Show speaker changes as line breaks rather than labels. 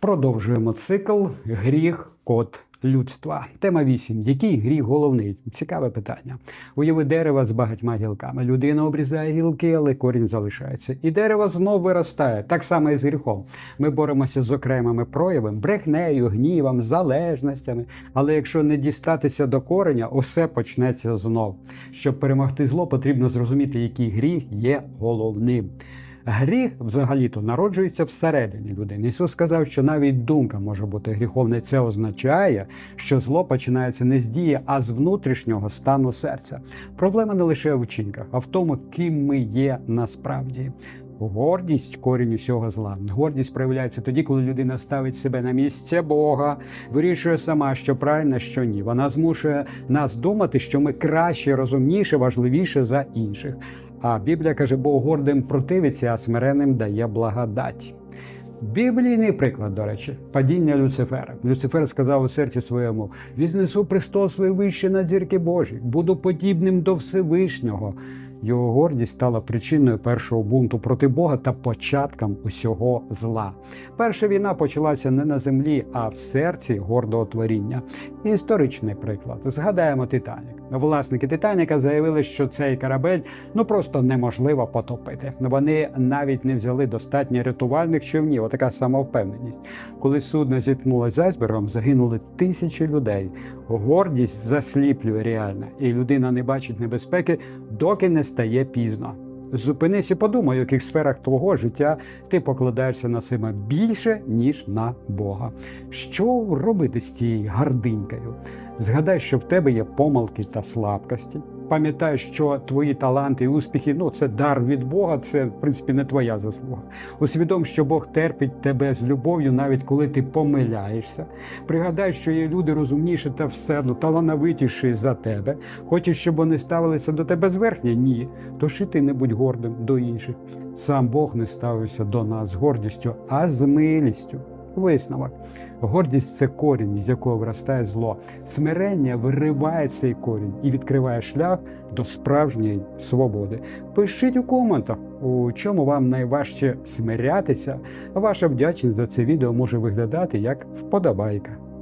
Продовжуємо цикл Гріх код людства. Тема 8. Який гріх головний? Цікаве питання. Уяви дерева з багатьма гілками. Людина обрізає гілки, але корінь залишається. І дерево знов виростає. Так само і з гріхом. Ми боремося з окремими проявами, брехнею, гнівом, залежностями. Але якщо не дістатися до кореня, усе почнеться знов. Щоб перемогти зло, потрібно зрозуміти, який гріх є головним. Гріх взагалі-то народжується всередині людини. Ісус сказав, що навіть думка може бути гріховною. Це означає, що зло починається не з дії, а з внутрішнього стану серця. Проблема не лише в вчинках, а в тому, ким ми є насправді. Гордість корінь усього зла. Гордість проявляється тоді, коли людина ставить себе на місце Бога, вирішує сама, що правильно, що ні. Вона змушує нас думати, що ми краще, розумніше, важливіше за інших. А Біблія каже, Бог гордим противиться, а смиренним дає благодать. Біблійний приклад, до речі, падіння Люцифера. Люцифер сказав у серці своєму: візнесу престол свій вище над зірки Божі, буду подібним до Всевишнього. Його гордість стала причиною першого бунту проти Бога та початком усього зла. Перша війна почалася не на землі, а в серці гордого творіння. Історичний приклад. Згадаємо Титанік. Власники Титаніка заявили, що цей корабель ну просто неможливо потопити. Вони навіть не взяли достатньо рятувальних човнів. Отака самовпевненість. Коли судно зіткнулося з айсбергом, загинули тисячі людей. Гордість засліплює реально, і людина не бачить небезпеки, доки не стає пізно. Зупинись і подумай, в яких сферах твого життя ти покладаєшся на себе більше, ніж на Бога. Що робити з цією гардинькою? Згадай, що в тебе є помилки та слабкості. Пам'ятай, що твої таланти і успіхи ну це дар від Бога, це в принципі не твоя заслуга. Усвідом, що Бог терпить тебе з любов'ю, навіть коли ти помиляєшся. Пригадай, що є люди розумніші та все одно талановитіші за тебе. Хочеш, щоб вони ставилися до тебе зверхня? Ні. Тож і ти не будь гордим до інших. Сам Бог не ставився до нас з гордістю, а з милістю. Висновок. Гордість це корінь, з якого виростає зло. Смирення вириває цей корінь і відкриває шлях до справжньої свободи. Пишіть у коментах, у чому вам найважче смирятися. Ваша вдячність за це відео може виглядати як вподобайка.